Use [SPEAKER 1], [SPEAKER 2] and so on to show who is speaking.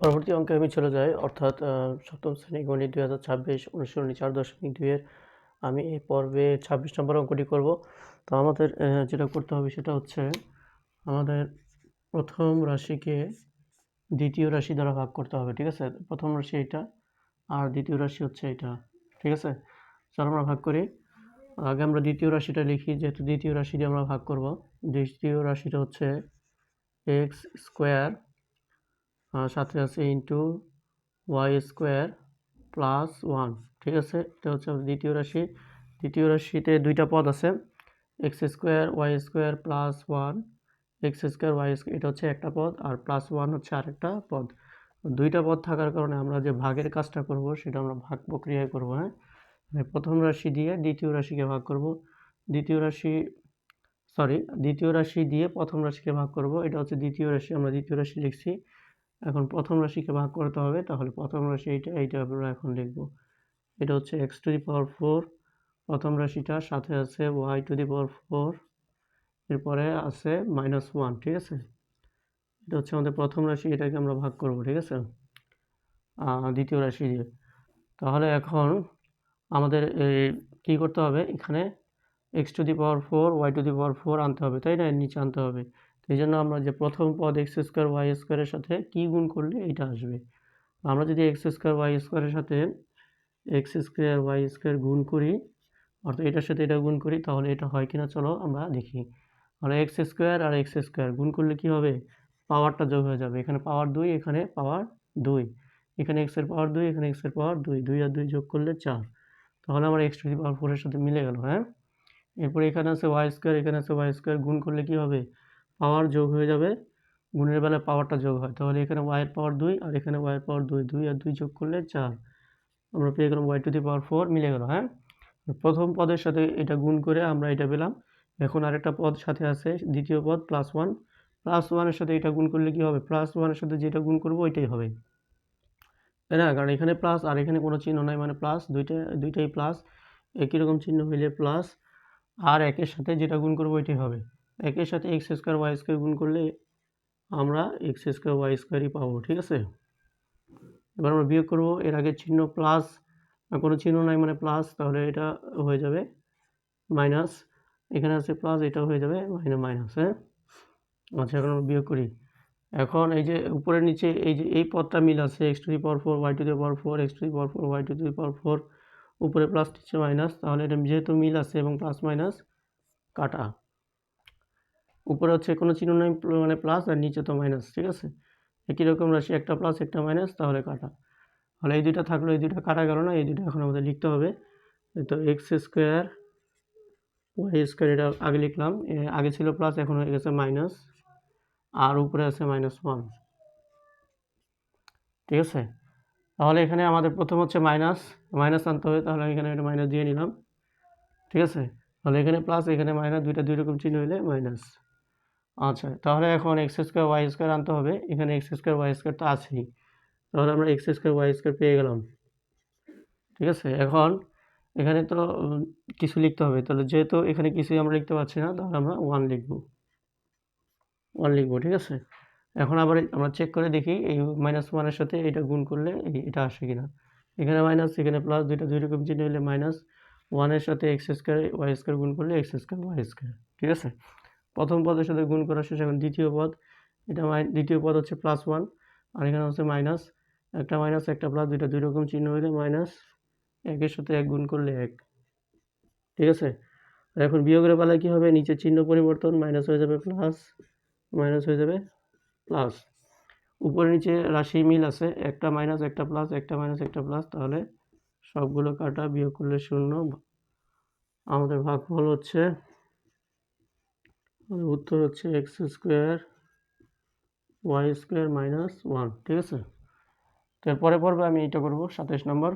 [SPEAKER 1] পরবর্তী অঙ্কে আমি চলে যাই অর্থাৎ সপ্তম শ্রেণি গণিত দুই হাজার ছাব্বিশ, অনুশীলনী চার দশমিক দুইয়ের আমি এই পর্বে ছাব্বিশ নম্বর অঙ্কটি করব। তো আমাদের যেটা করতে হবে সেটা হচ্ছে, আমাদের প্রথম রাশিকে দ্বিতীয় রাশি দ্বারা ভাগ করতে হবে, ঠিক আছে? প্রথম রাশি এটা আর দ্বিতীয় রাশি হচ্ছে এটা ঠিক আছে? চলো আমরা ভাগ করি। আগে আমরা দ্বিতীয় রাশিটা লিখি, যেহেতু দ্বিতীয় রাশি দিয়ে আমরা ভাগ করব। দ্বিতীয় রাশিটা হচ্ছে এক্স স্কোয়ার সাথে আছে into y square plus one ঠিক আছে? এটা হচ্ছে দ্বিতীয় রাশি। দ্বিতীয় রাশিতে দুইটা পদ আছে x square y square plus one x square y square এটা হচ্ছে একটা পদ, আর প্লাস ওয়ান হচ্ছে আরেকটা পদ। দুইটা পদ থাকার কারণে আমরা যে ভাগের কাজটা করব, সেটা আমরা ভাগ প্রক্রিয়ায় করব হ্যাঁ? মানে প্রথম রাশি দিয়ে দ্বিতীয় রাশিকে ভাগ করব। দ্বিতীয় রাশি সরি দ্বিতীয় রাশি দিয়ে প্রথম রাশিকে ভাগ করব। এটা হচ্ছে দ্বিতীয় রাশি, আমরা দ্বিতীয় রাশি লিখছি। এখন প্রথম রাশিকে ভাগ করতে হবে, তাহলে প্রথম রাশি এইটা এইটা আমরা এখন লিখব এটা হচ্ছে x to the power four প্রথম রাশিটা সাথে আছে y to the power four এরপরে আছে মাইনাস ওয়ান ঠিক আছে? এটা হচ্ছে আমাদের প্রথম রাশি, এটাকে আমরা ভাগ করব, ঠিক আছে? দ্বিতীয় রাশি দিয়ে। তাহলে এখন আমাদের কী করতে হবে? এখানে x to the power four y to the power four আনতে হবে, তাই না? এর নিচে আনতে হবে। তো এই জন্য আমরা যে প্রথম পদ এক্স স্কোয়ার ওয়াই স্কোয়ারের সাথে কী গুণ করলে এইটা আসবে? আমরা যদি এক্স স্কোয়ার ওয়াই স্কোয়ারের সাথে এক্স স্কোয়ার ওয়াই স্কোয়ার গুণ করি, অর্থাৎ এটার সাথে এটা গুণ করি, তাহলে এটা হয় কিনা চলো আমরা দেখি। তাহলে এক্স স্কোয়ার আর এক্স স্কোয়ার গুণ করলে কি হবে? পাওয়ারটা যোগ হয়ে যাবে। এখানে পাওয়ার দুই, এখানে পাওয়ার দুই। এখানে এক্সের পাওয়ার দুই, এখানে এক্সের পাওয়ার দুই। দুই আর দুই যোগ করলে চার। তাহলে আমার এক্স টু দি পাওয়ার ফোরের সাথে মিলে গেল হ্যাঁ? এরপরে এখানে আছে ওয়াই স্কোয়ার এখানে আছে ওয়াই স্কোয়ার গুণ করলে কি হবে? পাওয়ার যোগ হয়ে যাবে, গুণের বেলায় পাওয়ারটা যোগ হয়। তাহলে এখানে ওয়াইয়ের পাওয়ার দুই আর এখানে ওয়াইয়ের পাওয়ার দুই দুই আর দুই যোগ করলে চার। আমরা পেয়ে গেলাম y to the power four মিলে গেল হ্যাঁ? প্রথম পদের সাথে এটা গুণ করে আমরা এটা পেলাম। এখন আরেকটা পদ সাথে আছে, দ্বিতীয় পদ প্লাস ওয়ান প্লাস ওয়ানের সাথে এটা গুণ করলে কি হবে? প্লাস ওয়ানের সাথে যেটা গুণ করব ওইটাই হবে। তাই না? কারণ এখানে প্লাস আর এখানে কোনো চিহ্ন নাই মানে প্লাস দুইটা, দুইটাই প্লাস একই রকম চিহ্ন হইলে প্লাস আর একের সাথে যেটা গুণ করব ওইটাই হবে। একের সাথে এক্স স্কোয়ার ওয়াই স্কোয়ার গুণ করলে আমরা এক্স স্কোয়ার ওয়াই স্কোয়ারই পাবো, ঠিক আছে? এবার আমরা বিয়োগ করব, এর আগে চিহ্ন প্লাস কোনো চিহ্ন নাই মানে প্লাস, তাহলে এটা হয়ে যাবে মাইনাস, এখানে আছে প্লাস, এটা হয়ে যাবে মাইনাস মাইনাস হ্যাঁ? আচ্ছা এখন আমরা বিয়োগ করি। এখন এই যে উপরে নিচে এই যে এই পদটা মিল আছে, x to the power four, y to the power four, x to the power four, y to the power four উপরে প্লাস নিচে মাইনাস তাহলে এটা যেহেতু মিল আছে এবং প্লাস মাইনাস কাটা। উপরে হচ্ছে কোনো চিহ্ন নেই মানে প্লাস আর নিচে তো মাইনাস ঠিক আছে? একই রকম রাশি, একটা প্লাস একটা মাইনাস তাহলে কাটা। তাহলে এই দুইটা থাকল, এই দুইটা কাটা গেল না, এই দুইটা এখন আমাদের লিখতে হবে। তো এক্স স্কোয়ার ওয়াই স্কোয়ার এটা আগে লিখলাম আগে ছিল প্লাস এখন হয়ে গেছে মাইনাস আর উপরে আছে মাইনাস ওয়ান ঠিক আছে? তাহলে এখানে আমাদের প্রথম হচ্ছে মাইনাস মাইনাস আনতে হবে, তাহলে এখানে একটা মাইনাস দিয়ে নিলাম। ঠিক আছে? তাহলে এখানে প্লাস এখানে মাইনাস দুইটা দুই রকম চিহ্ন হইলে মাইনাস আচ্ছা তাহলে এখন এক্স স্কোয়ার ওয়াই স্কোয়ার আনতে হবে। এখানে এক্স স্কোয়ার ওয়াই স্কোয়ার তো আছেই। তাহলে আমরা এক্স স্কোয়ার ওয়াই স্কোয়ার পেয়ে গেলাম। ঠিক আছে? এখন এখানে তো কিছু লিখতে হবে। তাহলে যেহেতু এখানে কিছুই আমরা লিখতে পারছি না, তাহলে আমরা ওয়ান লিখব। ওয়ান লিখব, ঠিক আছে? এখন আবার আমরা চেক করে দেখি এই মাইনাস ওয়ানের সাথে এটা গুণ করলে এটা আসে কিনা। এখানে মাইনাস এখানে প্লাস দুইটা দুই রকম চিহ্ন হলে মাইনাস ওয়ানের সাথে এক্স স্কোয়ার ওয়াই স্কোয়ার গুণ করলে এক্স স্কোয়ার ওয়াই স্কোয়ার ঠিক আছে? প্রথম পদের সাথে গুণ করা শেষ এখন দ্বিতীয় পদ, এটা দ্বিতীয় পদ হচ্ছে প্লাস ওয়ান আর এখানে হচ্ছে মাইনাস একটা মাইনাস একটা প্লাস দুইটা দুই রকম চিহ্ন হলে মাইনাস একের সাথে এক গুণ করলে এক, ঠিক আছে? আর এখন বিয়োগের বেলায় কী হবে? নিচে চিহ্ন পরিবর্তন মাইনাস হয়ে যাবে প্লাস মাইনাস হয়ে যাবে প্লাস উপরে নিচে রাশি মিল আছে, একটা মাইনাস একটা প্লাস একটা মাইনাস একটা প্লাস তাহলে সবগুলো কাটা বিয়োগ করলে শূন্য। আমাদের ভাগফল হচ্ছে উত্তর হচ্ছে x square y square minus one ঠিক আছে? তো এর পরে পর্বে আমি এটা করব সাতাইশ নম্বর